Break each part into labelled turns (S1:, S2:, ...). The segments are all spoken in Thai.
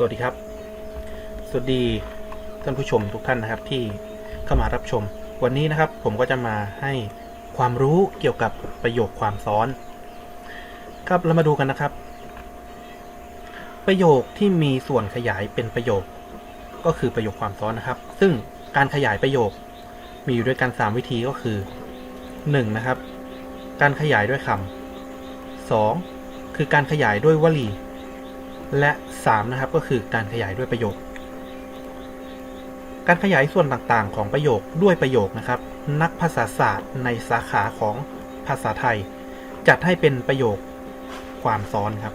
S1: สวัสดีครับ สวัสดีท่านผู้ชมทุกท่านนะครับที่เข้ามารับชม วันนี้นะครับผมก็จะมาให้ความรู้เกี่ยวกับประโยคความซ้อน ครับเรามาดูกันนะครับ ประโยคที่มีส่วนขยายเป็นประโยค ก็คือประโยคความซ้อนนะครับ ซึ่งการขยายประโยค มีอยู่ด้วยกัน 3 วิธีก็คือ 1. นะครับ การขยายด้วยคำ 2. คือการขยายด้วยวลี และ 3 นะครับก็คือการขยายด้วยประโยค การขยายส่วนต่างๆ ของประโยคด้วยประโยคนะครับ นักภาษาศาสตร์ในสาขาของภาษาไทย จัดให้เป็นประโยคความซ้อนครับ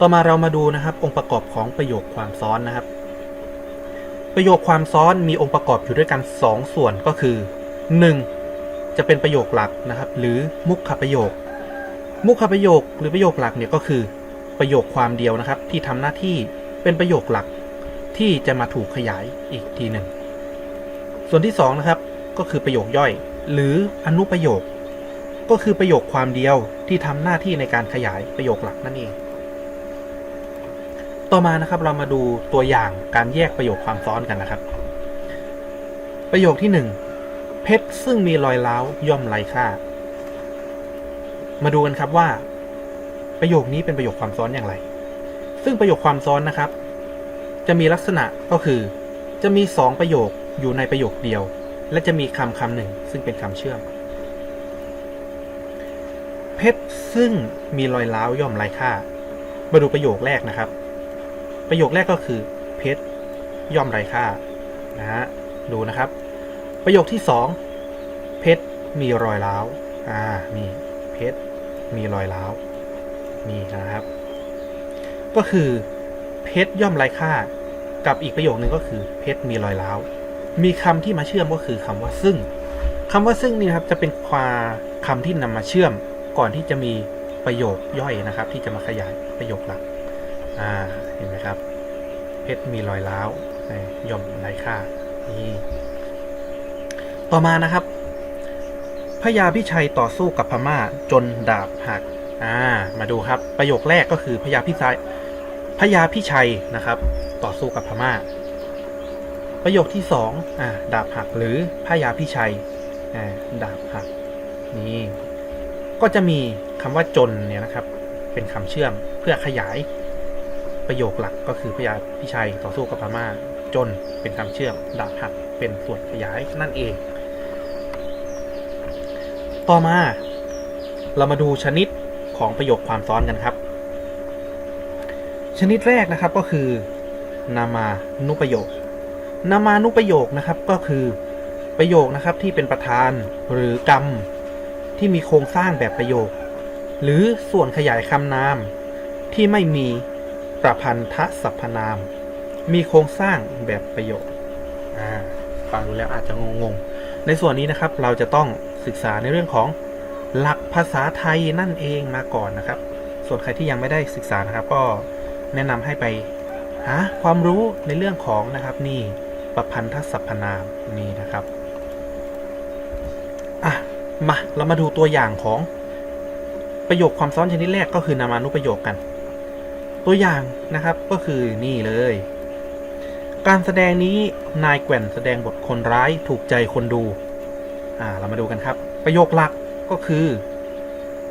S1: ต่อมาเรามาดูนะครับ องค์ประกอบของประโยคความซ้อนนะครับ ประโยคความซ้อนมีองค์ประกอบอยู่ด้วยกัน 2 ส่วนก็คือ 1. จะเป็นประโยคหลักนะครับ หรือมุขประโยค มุขประโยคหรือประโยคหลักเนี่ยก็คือประโยคความเดียวนะครับ ที่ทำหน้าที่เป็นประโยคหลักที่จะมาถูกขยายอีกทีหนึ่งส่วนที่2นะครับก็คือประโยคย่อย หรืออนุประโยค ก็คือประโยคความเดียวที่ทำหน้าที่ในการขยายประโยคหลักนั่นเอง ต่อมานะครับเรามาดูตัวอย่างการแยกประโยคความซ้อนกันนะครับ ประโยคที่ 1 เพชรซึ่งมีรอยร้าวย่อมไร้ค่า มาดูกันครับว่า ประโยคนี้เป็นประโยคความซ้อนอย่างไร ซึ่งประโยคความซ้อนนะครับ จะมีลักษณะก็คือ จะมีสองประโยคอยู่ในประโยคเดียว และจะมีคำคำหนึ่งซึ่งเป็นคำเชื่อม เพชรซึ่งมีรอยร้าวย่อมไร้ค่า มาดูประโยคแรกนะครับ ประโยคแรกก็คือ เพชรย่อมไร้ค่านะฮะดูนะครับ ประโยคที่สองเพชรมีรอยร้าวอ่านี่เพชร มีรอยร้าวนี่นะครับ ก็คือเพชรย่อมไร้ค่า กับอีกประโยคนึงก็คือเพชรมีรอยร้าวมีคำที่มาเชื่อมก็คือคำว่าซึ่งคำว่าซึ่งนี่ครับจะเป็นความคำที่นำมาเชื่อมก่อนที่จะมีประโยคย่อยนะครับ ที่จะมาขยายประโยคหลักอ่าเห็นไหมครับ เพชรมีรอยร้าวย่อมไร้ค่านี่ต่อมานะครับ พญาพิชัยต่อสู้กับพม่าจนดาบหัก อ่า มาดูครับ ประโยคแรกก็คือพญาพิชัยพญาพิชัยนะครับ ต่อสู้กับพม่า ประโยคที่สองอ่าดาบหักหรือพญาพิชัยอ่าดาบหักนี่ก็จะมีคำว่าจนเนี่ยนะครับ เป็นคำเชื่อมเพื่อขยายประโยคหลักก็คือพญาพิชัยต่อสู้กับพม่า จนเป็นคำเชื่อม ดาบหักเป็นส่วนขยายนั่นเอง ต่อมา เรามาดูชนิดของประโยคความซ้อนกันครับ ชนิดแรกนะครับก็คือ นามานุประโยค นามานุประโยคนะครับก็คือประโยคนะครับที่เป็นประธานหรือกรรม ที่มีโครงสร้างแบบประโยค หรือส่วนขยายคำนาม ที่ไม่มีประพันธสรรพนาม มีโครงสร้างแบบประโยคฟังดูแล้วอาจจะงงๆ ในส่วนนี้นะครับเราจะต้องศึกษาในเรื่องของหลักภาษาไทยนั่นเองมาก่อนนะครับ ส่วนใครที่ยังไม่ได้ศึกษานะครับ ก็แนะนำให้ไปหาความรู้ในเรื่องของนะครับนี่ประพันธสรรพนามนี่นะครับอะมาเรามาดูตัวอย่างของประโยคความซ้อนชนิดแรกก็คือนามานุประโยคกัน ตัวอย่างนะครับก็คือนี่เลย การแสดงนี้นายแกว่นแสดงบทคนร้ายถูกใจคนดู อ่าเรามาดูกันครับ ประโยคหลักก็คือ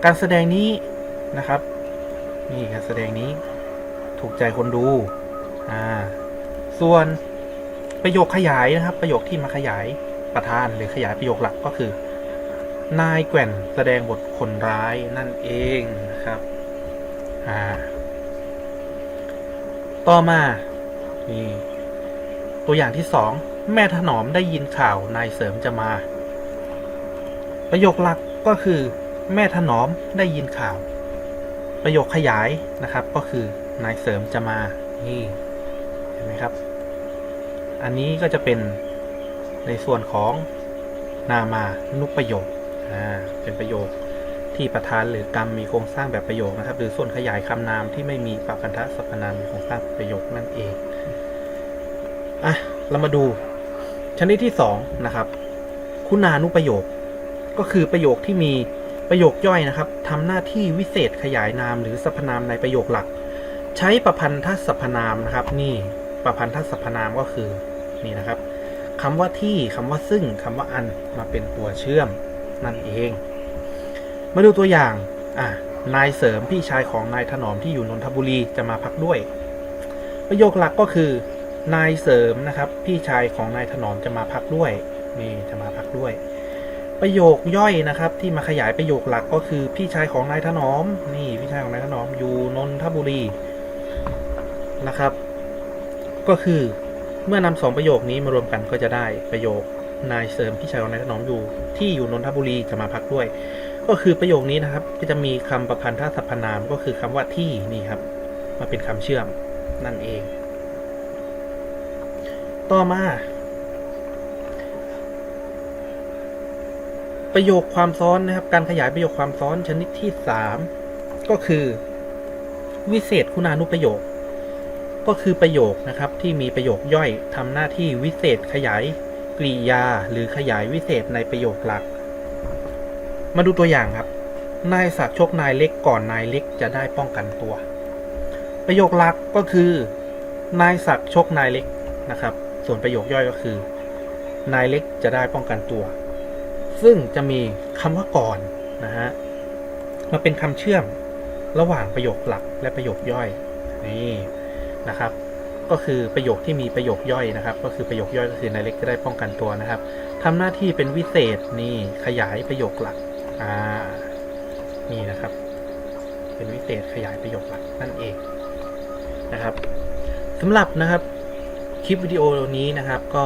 S1: การแสดงนี้นะครับ นี่การแสดงนี้ ถูกใจคนดู อ่า ส่วนประโยคขยายนะครับ ประโยคที่มาขยายประธานหรือขยายประโยคหลักก็คือ นายแกว่นแสดงบทคนร้ายนั่นเองนะครับ อ่า ต่อมานี่ ตัวอย่างที่สองแม่ถนอมได้ยินข่าวนายเสริมจะมา ประโยคหลักก็คือ แม่ถนอมได้ยินข่าว ประโยคขยายนะครับก็คือนายเสริมจะมานี่เห็นไหมครับ อันนี้ก็จะเป็นในส่วนของนามานุประโยคอ่าเป็นประโยคที่ประธานหรือกรรมมีโครงสร้างแบบประโยคนะครับ หรือส่วนขยายคำนามที่ไม่มีปรับพันธสรรพนามมีโครงสร้างประโยคนั่นเอง อะ เรามาดู ชนิดที่สองนะครับ คุณานุประโยค ก็คือประโยคที่มีประโยคย่อยนะครับทำหน้าที่วิเศษขยายนามหรือสรรพนามในประโยคหลัก ใช้ประพันธสรรพนามนะครับ นี่ประพันธสรรพนามก็คือนี่นะครับคำว่าที่คำว่าซึ่งคำว่าอันมาเป็นตัวเชื่อมนั่นเอง มาดูตัวอย่างอะนายเสริมพี่ชายของนายถนอมที่อยู่นนทบุรีจะมาพักด้วย ประโยคหลักก็คือ นายเสริมนะครับ พี่ชายของนายถนอมจะมาพักด้วยนี่จะมาพักด้วย ประโยคย่อยนะครับ ที่มาขยายประโยคหลักก็คือพี่ชายของนายถนอม นี่พี่ชายของนายถนอมอยู่นนทบุรีนะครับ ก็คือเมื่อนำสองประโยคนี้มารวมกันก็จะได้ประโยคนายเสริมพี่ชายของนายถนอมอยู่ ที่อยู่นนทบุรีจะมาพักด้วย ก็คือประโยคนี้นะครับ ก็จะมีคำประพันธ์ท่าสรรพนามก็คือคำว่าที่นี่ครับ มาเป็นคำเชื่อมนั่นเอง ต่อมา ประโยคความซ้อนนะครับ การขยายประโยคความซ้อนชนิดที่สามก็คือ วิเศษคุณานุประโยค ก็คือประโยคนะครับ ที่มีประโยคย่อยทำหน้าที่วิเศษขยายกริยา หรือขยายวิเศษในประโยคหลัก มาดูตัวอย่างครับ นายศักดิ์ชกนายเล็กก่อนนายเล็กจะได้ป้องกันตัว ประโยคหลักก็คือ นายศักดิ์ชกนายเล็กนะครับ ส่วนประโยคย่อยก็คือ นายเล็กจะได้ป้องกันตัว ซึ่งจะมีคำว่าก่อนนะฮะมาเป็นคำเชื่อมระหว่างประโยคหลักและประโยคย่อยนี่นะครับ ก็คือประโยคที่มีประโยคย่อยนะครับ ก็คือประโยคย่อยก็คือนายเล็กจะได้ป้องกันตัวนะครับทำหน้าที่เป็นวิเศษนี่ขยายประโยคหลักอ่านี่นะครับ เป็นวิเศษขยายประโยคหลักนั่นเองนะครับสำหรับนะครับ คลิปวิดีโอนี้นะครับ ก็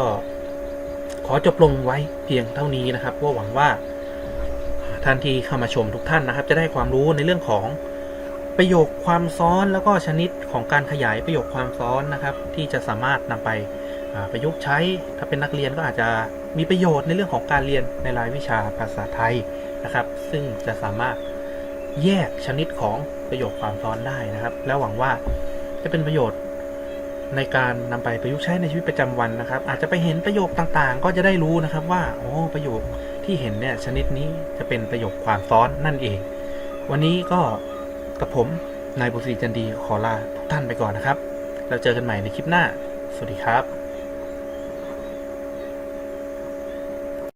S1: ขอจบลงไว้เพียงเท่านี้นะครับว่าหวังว่าท่านที่เข้ามาชมทุกท่านนะครับ จะได้ความรู้ในเรื่องของประโยคความซ้อนแล้วก็ชนิดของการขยายประโยคความซ้อนนะครับ ที่จะสามารถนำไปประยุกต์ใช้ถ้าเป็นนักเรียนก็อาจจะมีประโยชน์ในเรื่องของการเรียนในรายวิชาภาษาไทยนะครับ ซึ่งจะสามารถแยกชนิดของประโยคความซ้อนได้นะครับ แล้วหวังว่าจะเป็นประโยชน์ ในการนำไปประยุกต์ใช้ในชีวิตประจำวันนะครับ อาจจะไปเห็นประโยคต่างๆ ก็จะได้รู้นะครับว่าโอ้ประโยคที่เห็นเนี่ยชนิดนี้จะเป็นประโยคความซ้อนนั่นเอง วันนี้ก็กับผมนายบุษรีจันดีขอลาทุกท่านไปก่อนนะครับ แล้วเจอกันใหม่ในคลิปหน้า สวัสดีครับ